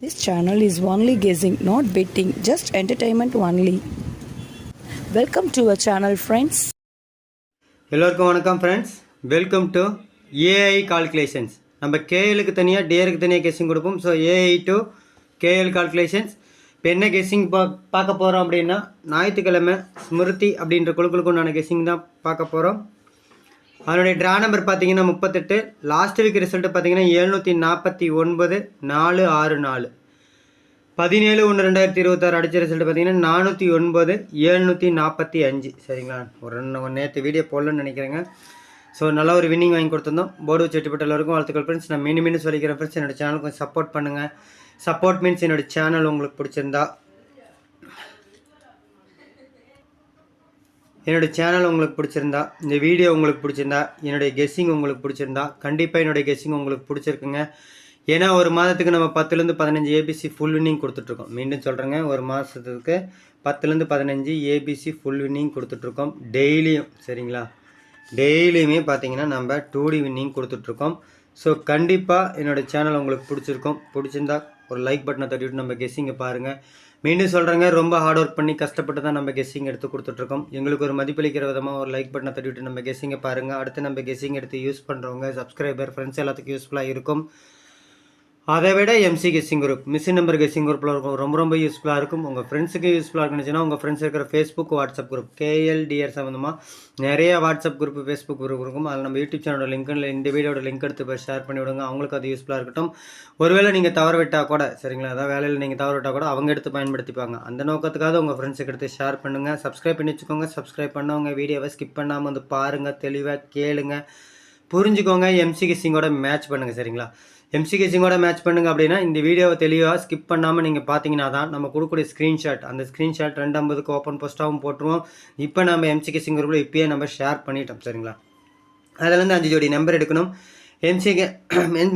This channel is only guessing, not betting, just entertainment only. Welcome to our channel friends. எல்லோருக்கும் வணக்கம் friends welcome to AI calculations நம்ம கேஎலுக்கு தனியாக டேருக்கு தனியாக கெஸ்ஸிங் கொடுப்போம். So AI to KL calculations இப்போ என்ன கெஸ்ஸிங் பா பார்க்க போகிறோம் அப்படின்னா ஞாயிற்றுக்கிழமை ஸ்மிருதி அப்படின்ற குழுக்களுக்கு உண்டான கெஸ்ஸிங் தான் பார்க்க போகிறோம் அதனுடைய ட்ரா நம்பர் பார்த்தீங்கன்னா முப்பத்தெட்டு. லாஸ்ட் வீக் ரிசல்ட்டு பார்த்தீங்கன்னா எழுநூற்றி நாற்பத்தி ஒன்பது நாலு ஆறு நாலு. பதினேழு ஒன்று ரெண்டாயிரத்தி இருபத்தாறு அடித்த ரிசல்ட் பார்த்தீங்கன்னா நானூற்றி ஒன்பது எழுநூற்றி நாற்பத்தி அஞ்சு சரிங்களா? ஒரு ரெண்டு நேற்று வீடியோ போடலன்னு நினைக்கிறேங்க. ஸோ நல்ல ஒரு வின்னிங் வாங்கி கொடுத்துருந்தோம். போர்டு வச்சுட்டு எல்லாருக்கும் வாழ்த்துக்கள் ஃப்ரெண்ட்ஸ் நான் மீண்டும் மீண்டும் சொல்லிக்கிறேன் ஃப்ரெண்ட்ஸ் என்னோடய சேனல் கொஞ்சம் சப்போர்ட் பண்ணுங்கள் சப்போர்ட் மீன்ஸ் என்னோடய சேனல் உங்களுக்கு பிடிச்சிருந்தா என்னோட சேனல் உங்களுக்கு பிடிச்சிருந்தா இந்த வீடியோ உங்களுக்கு பிடிச்சிருந்தா என்னுடைய கெஸ்ஸிங் உங்களுக்கு பிடிச்சிருந்தா கண்டிப்பாக என்னுடைய கெஸ்ஸிங் உங்களுக்கு பிடிச்சிருக்குங்க. ஏன்னா ஒரு மாதத்துக்கு நம்ம பத்துலேருந்து பதினஞ்சு ஏபிசி ஃபுல் வின்னிங் கொடுத்துட்ருக்கோம். மீண்டும் சொல்கிறேங்க ஒரு மாதத்துக்கு பத்துலேருந்து பதினஞ்சு ஏபிசி ஃபுல் வின்னிங் கொடுத்துட்ருக்கோம். டெய்லியும் சரிங்களா? டெய்லியுமே பார்த்தீங்கன்னா நம்ம டூ டி வின்னிங் கொடுத்துட்ருக்கோம். ஸோ கண்டிப்பாக என்னோட சேனல் உங்களுக்கு பிடிச்சிருக்கோம். பிடிச்சிருந்தா ஒரு லைக் பட்டனை தட்டிவிட்டு நம்ம கெஸ்ஸிங்கை பாருங்கள் மீண்டும் சொல்கிறேங்க ரொம்ப ஹார்ட் ஒர்க் பண்ணி கஷ்டப்பட்டு தான் நம்ம கெஸ்ஸிங் எடுத்து கொடுத்துட்ருக்கோம். எங்களுக்கு ஒரு மதிப்பளிக்கிற விதமாக ஒரு லைக் பட்டனை தட்டிவிட்டு நம்ம கெஸ்ஸிங்கை பாருங்கள் அடுத்து நம்ம கெஸ்ஸிங் எடுத்து யூஸ் பண்ணுறவங்க சப்ஸ்கிரைபர் ஃப்ரெண்ட்ஸ் எல்லாத்துக்கும் யூஸ்ஃபுல்லாக இருக்கும். அதை விட MC guessing group machine number guessing குரூப்பில் இருக்கும். ரொம்ப ரொம்ப யூஸ்ஃபுல்லாக இருக்கும். உங்கள் ஃப்ரெண்ட்ஸுக்கு யூஸ்ஃபுல்லாக இருந்துச்சுன்னா உங்கள் ஃப்ரெண்ட்ஸ் இருக்கிற ஃபேஸ்புக் வாட்ஸ்அப் குரூப் கேஎல்டிஆர் சம்மந்தமாக நிறைய வாட்ஸ்அப் குரூப் ஃபேஸ்புக் குரூப் இருக்கும். அதில் நம்ம யூடியூப் சேனலோட லிங்க் இந்த வீடியோட லிங்க் எடுத்து போய் ஷேர் பண்ணி விடுங்க. அவங்களுக்கு அது யூஸ்ஃபுல்லாக இருக்கட்டும். ஒருவேளை நீங்கள் தவற விட்டால் கூட சரிங்களா? அதாவது வேலையில் நீங்கள் தவற விட்டால் கூட அவங்க எடுத்து பயன்படுத்திப்பாங்க. அந்த நோக்கத்துக்காக உங்கள் ஃப்ரெண்ட்ஸுக்கு எடுத்து ஷேர் பண்ணுங்கள் சப்ஸ்கிரைப் பண்ணி வச்சுக்கோங்க. சப்ஸ்கிரைப் பண்ணவங்க வீடியோவை ஸ்கிப் பண்ணாமல் வந்து பாருங்கள் தெளிவாக கேளுங்க. புரிஞ்சுக்கோங்க. எம்சி கிஸ்ஸிங்கோட மேட்ச் பண்ணுங்கள் சரிங்களா? எம்சிகேசிங்கோட மேட்ச் பண்ணுங்க அப்படின்னா இந்த வீடியோவை தெளிவாக ஸ்கிப் பண்ணாமல் நீங்கள் பார்த்தீங்கன்னா தான் நம்ம கொடுக்கக்கூடிய ஸ்க்ரீன்ஷாட் அந்த ஸ்க்ரீன்ஷாட் ரெண்டு ஐம்பதுக்கு ஓப்பன் போஸ்ட்டாகவும் போட்டுருவோம். இப்போ நம்ம எம்சிகேசிங் குரூப்பில் இப்பயே நம்ம ஷேர் பண்ணிட்டோம் சரிங்களா? அதுலேருந்து அஞ்சு ஜோடி நம்பர் எடுக்கணும். எம்சிகே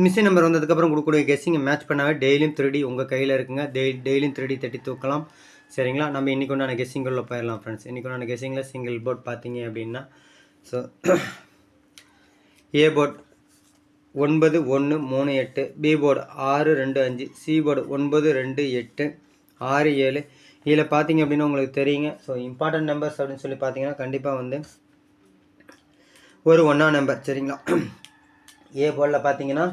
மிஸ்ஸி நம்பர் வந்ததுக்கப்புறம் கொடுக்கக்கூடிய கெஸ்ஸிங்கை மேட்ச் பண்ணாவே டெய்லியும் த்ரீடி உங்கள் கையில் இருக்குங்க. டெய் டெய்லியும் த்ரீடி தட்டி தூக்கலாம் சரிங்களா? நம்ம இன்றைக்கி உண்டான கெஸ்ஸிங்குள்ள போயிடலாம் ஃப்ரெண்ட்ஸ் இன்றைக்கி உண்டான கெஸ்ஸிங்கில் சிங்கிள் போர்ட் பார்த்தீங்க அப்படின்னா ஸோ ஏ போர்ட் ஒன்பது ஒன்று மூணு எட்டு பி போர்டு ஆறு ரெண்டு அஞ்சு சி போர்டு ஒன்பது ரெண்டு எட்டு ஆறு ஏழு. இதில் பார்த்தீங்க அப்படின்னா உங்களுக்கு தெரியுங்க. ஸோ இம்பார்ட்டன்ட் நம்பர்ஸ் அப்படின்னு சொல்லி பார்த்தீங்கன்னா கண்டிப்பாக வந்து ஒரு ஒன்றா நம்பர் சரிங்களா? ஏ போர்டில் பார்த்தீங்கன்னா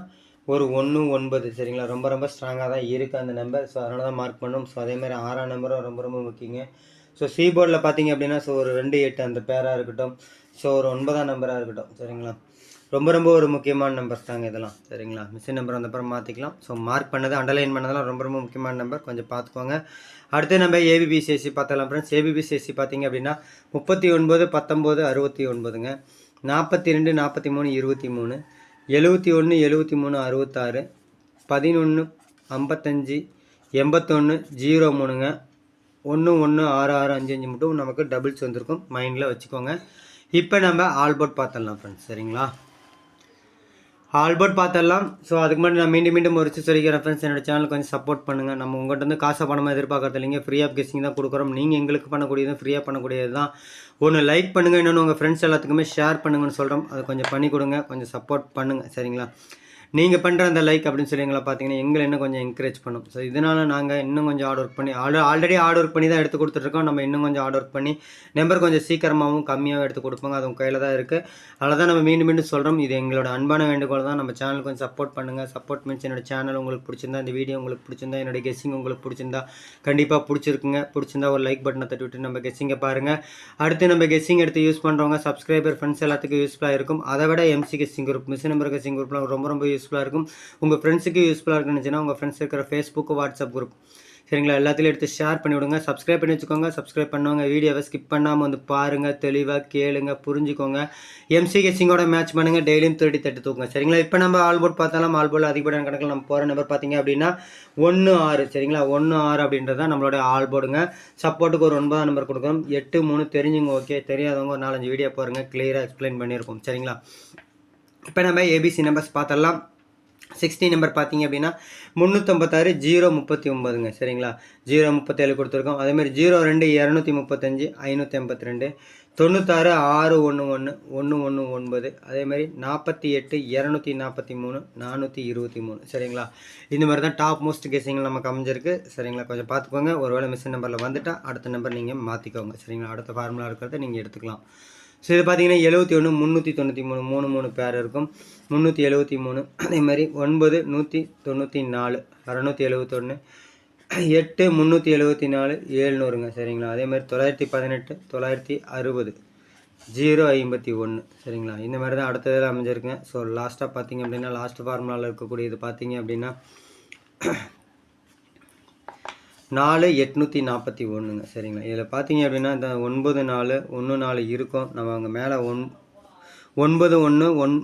ஒரு ஒன்று ஒன்பது சரிங்களா? ரொம்ப ரொம்ப ஸ்ட்ராங்காக தான் இருக்குது அந்த நம்பர் ஸோ அதனால தான் மார்க் பண்ணோம். ஸோ அதேமாதிரி ஆறாம் நம்பரும் ரொம்ப ரொம்ப முக்கியங்க. ஸோ சி போர்டில் பார்த்தீங்க அப்படின்னா ஸோ ஒரு ரெண்டு எட்டு அந்த பேராக இருக்கட்டும். ஸோ ஒரு ஒன்பதாம் நம்பராக இருக்கட்டும் சரிங்களா? ரொம்ப ரொம்ப ஒரு முக்கியமான நம்பர்ஸ் தாங்க இதெல்லாம். சரிங்களா? மிஷின் நம்பர் வந்தப்புறம் மாற்றிக்கலாம் ஸோ மார்க் பண்ணது அண்டர்லைன் பண்ணதெல்லாம் ரொம்ப ரொம்ப முக்கியமான நம்பர் கொஞ்சம் பார்த்துக்கோங்க அடுத்து நம்ம ஏபிபிசிஎஸ்சி பார்த்தலாம் ஃப்ரெண்ட்ஸ் ஏபிபிசிஎஸ்சி பார்த்தீங்க அப்படின்னா முப்பத்தி ஒன்பது பத்தொம்போது அறுபத்தி ஒன்பதுங்க நாற்பத்தி ரெண்டு நாற்பத்தி மூணு இருபத்தி மூணு எழுபத்தி ஒன்று எழுபத்தி மூணு அறுபத்தாறு பதினொன்று ஐம்பத்தஞ்சு. எண்பத்தொன்று ஜீரோ மூணுங்க ஒன்று ஒன்று ஆறு ஆறு அஞ்சு அஞ்சு மட்டும் நமக்கு டபுள்ஸ் வந்திருக்கும். மைண்டில் வச்சுக்கோங்க. இப்போ நம்ம ஆல்போர்ட் பார்த்துடலாம் ஃப்ரெண்ட்ஸ் சரிங்களா? ஆல்பர்ட் பார்த்துடலாம். ஸோ அதுக்கு முன்னாடி நான் மீண்டும் மீண்டும் ஒரு சொல்லிக்கிறேன் ஃப்ரெண்ட்ஸ் என்னோட சேனல் கொஞ்சம் சப்போர்ட் பண்ணுங்கள் நம்ம உங்கள்கிட்ட வந்து காசை பணமாக எதிர்பார்க்கறது இல்லைங்க. ஃப்ரீ ஆஃப் கெஸ்டிங் தான் கொடுக்குறோம். நீங்கள் எங்களுக்கு பண்ணக்கூடியது ஃப்ரீயாக பண்ணக்கூடியது தான் ஒன்று லைக் பண்ணுங்கள் இன்னொன்று உங்கள் ஃப்ரெண்ட்ஸ் எல்லாத்துக்குமே ஷேர் பண்ணுங்கன்னு சொல்கிறோம் அதை கொஞ்சம் பண்ணி கொடுங்க. கொஞ்சம் சப்போர்ட் பண்ணுங்கள் சரிங்களா? நீங்கள் பண்ணுற அந்த லைக் அப்படின்னு சொல்லி எங்களை பார்த்தீங்கன்னா எங்களை இன்னும் கொஞ்சம் என்கரேஜ் பண்ணும். ஸோ இதனால் நாங்கள் இன்னும் கொஞ்சம் ஆர்டர் ஒர்க் பண்ணி ஆல்ரெடி ஆல்ரெடி ஆர்டர் ஒர்க் பண்ணி தான் எடுத்து கொடுத்துட்ருக்கோம் நம்ம இன்னும் கொஞ்சம் ஆர்டர் ஒர்க் பண்ணி நம்பர் கொஞ்சம் சீக்கிரமாகவும் கம்மியாகவும் எடுத்து கொடுப்பாங்க. அது உங்கள் கையில் தான் இருக்குது அதில் தான் நம்ம மீண்டும் மீண்டும் சொல்கிறோம் இது எங்களோட அன்பான வேண்டுகோள் தான். நம்ம சேனல் கொஞ்சம் சப்போர்ட் பண்ணுங்கள் சப்போர்ட் மீன்ஸ் என்னோட சேனல் உங்களுக்கு பிடிச்சிருந்தா இந்த வீடியோ உங்களுக்கு பிடிச்சிருந்தா என்னோட கெஸ்ஸிங் உங்களுக்கு பிடிச்சிருந்தா கண்டிப்பாக பிடிச்சிருக்குங்க. பிடிச்சிருந்தா ஒரு லைக் பட்டனை தட்டி விட்டு நம்ம கெஸ்ஸிங்கை பாருங்கள் அடுத்து நம்ம கெஸ்ஸிங் எடுத்து யூஸ் பண்ணுறவங்க சப்ஸ்கிரைபர் ஃப்ரெண்ட்ஸ் எல்லாத்துக்கும் யூஸ்ஃபுல்லாக இருக்கும். அதை விட MC guessing group miss number guessing குரூப்லாம் ரொம்ப ரொம்ப யூஸ் யூஸ்ஃபுல்லாக இருக்கும். உங்கள் ஃப்ரெண்ட்ஸுக்கு யூஸ்ஃபுல்லாக இருக்குன்னு உங்கள் ஃப்ரெண்ட்ஸ் இருக்கிற ஃபேஸ்புக் வாட்ஸ்அப் குரூப் சரிங்களா? எல்லாத்துலேயும் எடுத்து ஷேர் பண்ணி விடுங்க. சப்ஸ்கிரைப் பண்ணி வச்சுக்கோங்க. சப்ஸ்கிரைப் பண்ணுவாங்க வீடியோவை ஸ்கிப் பண்ணாமல் வந்து பாருங்கள் தெளிவாக கேளுங்க புரிஞ்சுக்கோங்க. எம்சிகெசிங்கோட மேட்ச் பண்ணுங்கள் டெய்லியும் தேர்ட்டி தட்டு தூக்குங்க. சரிங்களா? இப்போ நம்ம ஆல் போர்ட் பார்த்தாலும் ஆல் போர்டில் அதிகப்படியான கணக்கில் நம்ம போகிற நம்பர் பார்த்தீங்க அப்படின்னா ஒன்று ஆறு. சரிங்களா? ஒன்று ஆறு அப்படின்றது தான் நம்மளோட ஆல் போர்டுங்க சப்போர்ட்டுக்கு ஒரு ஒன்பதாம் நம்பர் கொடுக்குறோம். எட்டு மூணு தெரிஞ்சுங்க ஓகே தெரியாதவங்க ஒரு நாலஞ்சு வீடியோ பாருங்கள் கிளியராக எக்ஸ்பிளைன் பண்ணியிருக்கோம் சரிங்களா? இப்போ நம்ம ஏபிசி நம்பர்ஸ் பார்த்துடலாம். சிக்ஸ்டி நம்பர் பார்த்தீங்க அப்படின்னா முந்நூற்றம்பத்தாறு ஜீரோ முப்பத்தி ஒம்பதுங்க சரிங்களா? ஜீரோ முப்பத்தேழு கொடுத்துருக்கோம். அதேமாதிரி ஜீரோ ரெண்டு இரநூத்தி முப்பத்தஞ்சு ஐநூற்றி எண்பத்தி ரெண்டு தொண்ணூத்தாறு ஆறு ஒன்று ஒன்று ஒன்று ஒன்று ஒன்பது அதேமாதிரி நாற்பத்தி எட்டு இரநூத்தி நாற்பத்தி மூணு நானூற்றி இருபத்தி மூணு. சரிங்களா? இந்த மாதிரி தான் டாப் மோஸ்ட் கெஸிங் நமக்கு அமைஞ்சிருக்கு. சரிங்களா? கொஞ்சம் பார்த்துக்கோங்க. ஒருவேளை மிஸ் நம்பரில் வந்துட்டால் அடுத்த நம்பர் நீங்கள் மாற்றிக்கோங்க சரிங்களா? அடுத்த ஃபார்முலா இருக்கிறத நீங்கள் எடுத்துக்கலாம். ஸோ இது பார்த்தீங்கன்னா எழுபத்தி ஒன்று முந்நூற்றி தொண்ணூற்றி மூணு மூணு மூணு பேர் இருக்கும். முந்நூற்றி எழுபத்தி மூணு அதே மாதிரி ஒன்பது நூற்றி தொண்ணூற்றி நாலு அறநூற்றி எழுபத்தொன்று எட்டு முந்நூற்றி எழுபத்தி நாலு ஏழ்நூறுங்க சரிங்களா? அதே மாதிரி தொள்ளாயிரத்தி பதினெட்டு தொள்ளாயிரத்தி அறுபது ஜீரோ ஐம்பத்தி ஒன்று சரிங்களா? இந்த மாதிரி தான் அடுத்ததில் அமைஞ்சிருக்குங்க. ஸோ லாஸ்ட்டாக பார்த்தீங்க அப்படின்னா லாஸ்ட் ஃபார்முலாவில் இருக்கக்கூடியது பார்த்தீங்க அப்படின்னா நாலு எட்நூற்றி நாற்பத்தி ஒன்றுங்க சரிங்களா? இதில் பார்த்தீங்க அப்படின்னா இந்த ஒன்பது நாலு ஒன்று நாலு இருக்கும். நம்ம அவங்க மேலே ஒன் ஒன்பது ஒன்று ஒன்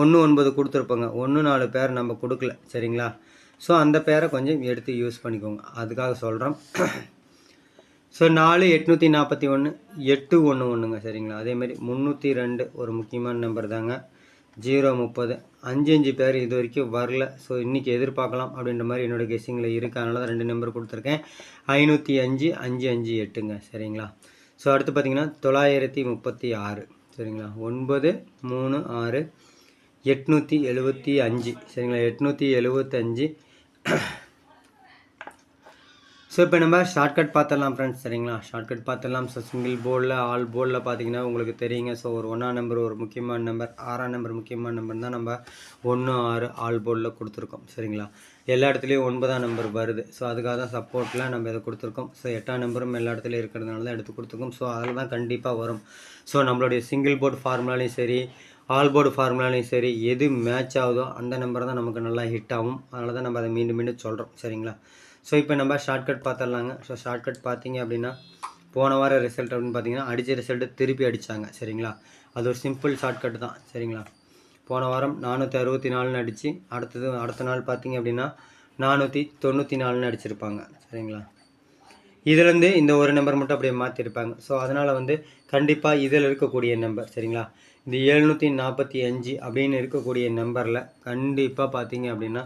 ஒன்று ஒன்பது கொடுத்துருப்போங்க. ஒன்று நாலு பேர் நம்ம கொடுக்கல சரிங்களா? ஸோ அந்த பேரை கொஞ்சம் எடுத்து யூஸ் பண்ணிக்கோங்க. அதுக்காக சொல்கிறோம் ஸோ நாலு எட்நூற்றி நாற்பத்தி ஒன்று எட்டு ஒன்று ஒன்றுங்க சரிங்களா? அதேமாரி முந்நூற்றி ரெண்டு ஒரு முக்கியமான நம்பர் தாங்க. ஜீரோ முப்பது. அஞ்சு அஞ்சு பேர் இது வரைக்கும் வரல. ஸோ இன்றைக்கி எதிர்பார்க்கலாம் அப்படின்ற மாதிரி என்னோடய கெஸ்ஸிங்கில் இருக்குது அதனால தான் ரெண்டு நம்பர் கொடுத்துருக்கேன். ஐநூற்றி அஞ்சு அஞ்சு அஞ்சு எட்டுங்க. சரிங்களா? ஸோ அடுத்து பார்த்தீங்கன்னா தொள்ளாயிரத்தி முப்பத்தி ஆறு. சரிங்களா? ஒன்பது மூணு ஆறு எட்நூற்றி எழுபத்தி அஞ்சு. சரிங்களா? எட்நூற்றி எழுபத்தஞ்சு ஸோ இப்போ நம்ம ஷார்ட்கட் பார்த்துடலாம் ஃப்ரெண்ட்ஸ் சரிங்களா? ஷார்ட்கட் பார்த்துடலாம். ஸோ சிங்கிள் போர்டில் ஆல் போர்டில் பார்த்தீங்கன்னா உங்களுக்கு தெரியுங்க. ஸோ ஒரு ஒன்றாம் நம்பர் ஒரு முக்கியமான நம்பர் ஆறாம் நம்பர் முக்கியமான நம்பர் தான் நம்ம ஒன்று ஆறு ஆல் போர்டில் கொடுத்துருக்கோம். சரிங்களா? எல்லா இடத்துலையும் ஒன்பதாம் நம்பர் வருது. ஸோ அதுக்காக தான் சப்போர்ட்டில் நம்ம இதை கொடுத்துருக்கோம். ஸோ எட்டாம் நம்பரும் எல்லா இடத்துலையும் இருக்கிறதுனால தான் எடுத்து கொடுத்துருக்கோம். ஸோ அதில் தான் கண்டிப்பாக வரும். ஸோ நம்மளுடைய சிங்கிள் போர்டு ஃபார்முலாலையும் சரி ஆல் போர்டு ஃபார்முலாலையும் சரி எது மேட்ச் ஆகுதோ அந்த நம்பர் தான் நமக்கு நல்லா ஹிட் ஆகும். அதனால தான் நம்ம அதை மீண்டும் மீண்டும் சொல்கிறோம் சரிங்களா? ஸோ இப்போ நம்ம ஷார்ட்கட் பார்த்துடலாங்க. ஸோ ஷார்ட்கட் பார்த்தீங்க அப்படின்னா போன வார ரிசல்ட் அப்படின்னு பார்த்தீங்கன்னா அடித்த ரிசல்ட்டு திருப்பி அடித்தாங்க சரிங்களா? அது ஒரு சிம்பிள் ஷார்ட்கட் தான். சரிங்களா? போன வாரம் நானூற்றி அறுபத்தி நாலுன்னு அடித்து அடுத்தது அடுத்த நாள் பார்த்தீங்க அப்படின்னா நானூற்றி தொண்ணூற்றி நாலுன்னு அடிச்சிருப்பாங்க. சரிங்களா? இதுலேருந்து இந்த ஒரு நம்பர் மட்டும் அப்படியே மாற்றிருப்பாங்க ஸோ அதனால் வந்து கண்டிப்பாக இதில் இருக்கக்கூடிய நம்பர் சரிங்களா? இந்த எழுநூற்றி நாற்பத்தி அஞ்சு அப்படின்னு இருக்கக்கூடிய நம்பரில் கண்டிப்பாக பார்த்தீங்க அப்படின்னா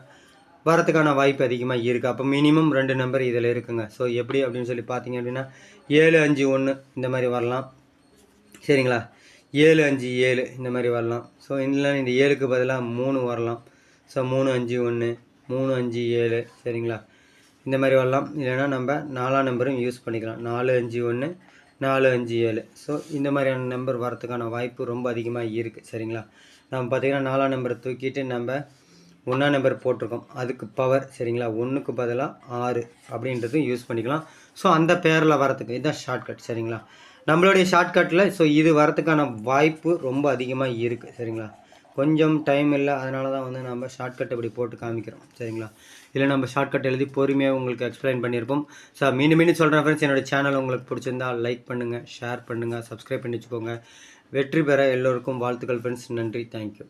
வரத்துக்கான வாய்ப்பு அதிகமாக இருக்குது அப்போ மினிமம் ரெண்டு நம்பர் இதில் இருக்குங்க. ஸோ எப்படி அப்படின்னு சொல்லி பார்த்தீங்க அப்படின்னா ஏழு அஞ்சு ஒன்று இந்த மாதிரி வரலாம். சரிங்களா? ஏழு அஞ்சு ஏழு இந்த மாதிரி வரலாம். ஸோ இல்லை இந்த ஏழுக்கு பதிலாக மூணு வரலாம். ஸோ மூணு அஞ்சு ஒன்று மூணு அஞ்சு ஏழு சரிங்களா? இந்த மாதிரி வரலாம். இல்லைன்னா நம்ம நாலாம் நம்பரும் யூஸ் பண்ணிக்கலாம். நாலு அஞ்சு ஒன்று நாலு அஞ்சு ஏழு. ஸோ இந்த மாதிரியான நம்பர் வரத்துக்கான வாய்ப்பு ரொம்ப அதிகமாக இருக்குது சரிங்களா? நம்ம பார்த்திங்கன்னா நாலாம் நம்பரை தூக்கிட்டு நம்ம ஒன்றா நம்பர் போட்டிருக்கோம். அதுக்கு பவர் சரிங்களா? ஒன்றுக்கு பதிலாக ஆறு அப்படின்றது யூஸ் பண்ணிக்கலாம். ஸோ அந்த பேரில் வரத்துக்கு இதுதான் ஷார்ட்கட் சரிங்களா? நம்மளுடைய ஷார்ட்கட்டில் ஸோ இது வரத்துக்கான வாய்ப்பு ரொம்ப அதிகமாக இருக்குது சரிங்களா? கொஞ்சம் டைம் இல்லை அதனால தான் வந்து நம்ம ஷார்ட்கட் இப்படி போட்டு காமிக்கிறோம் சரிங்களா? இல்லை நம்ம ஷார்ட்கட் எழுதி பொறுமையாக உங்களுக்கு எக்ஸ்பிளைன் பண்ணியிருப்போம். ஸோ மீண்டும் மீண்டும் சொல்கிறேன் ஃப்ரெண்ட்ஸ் என்னோடய சேனல் உங்களுக்கு பிடிச்சிருந்தா லைக் பண்ணுங்கள் ஷேர் பண்ணுங்கள் சப்ஸ்கிரைப் பண்ணி வச்சுக்கோங்க. வெற்றி பெற எல்லோருக்கும் வாழ்த்துக்கள் ஃப்ரெண்ட்ஸ் நன்றி தேங்க்யூ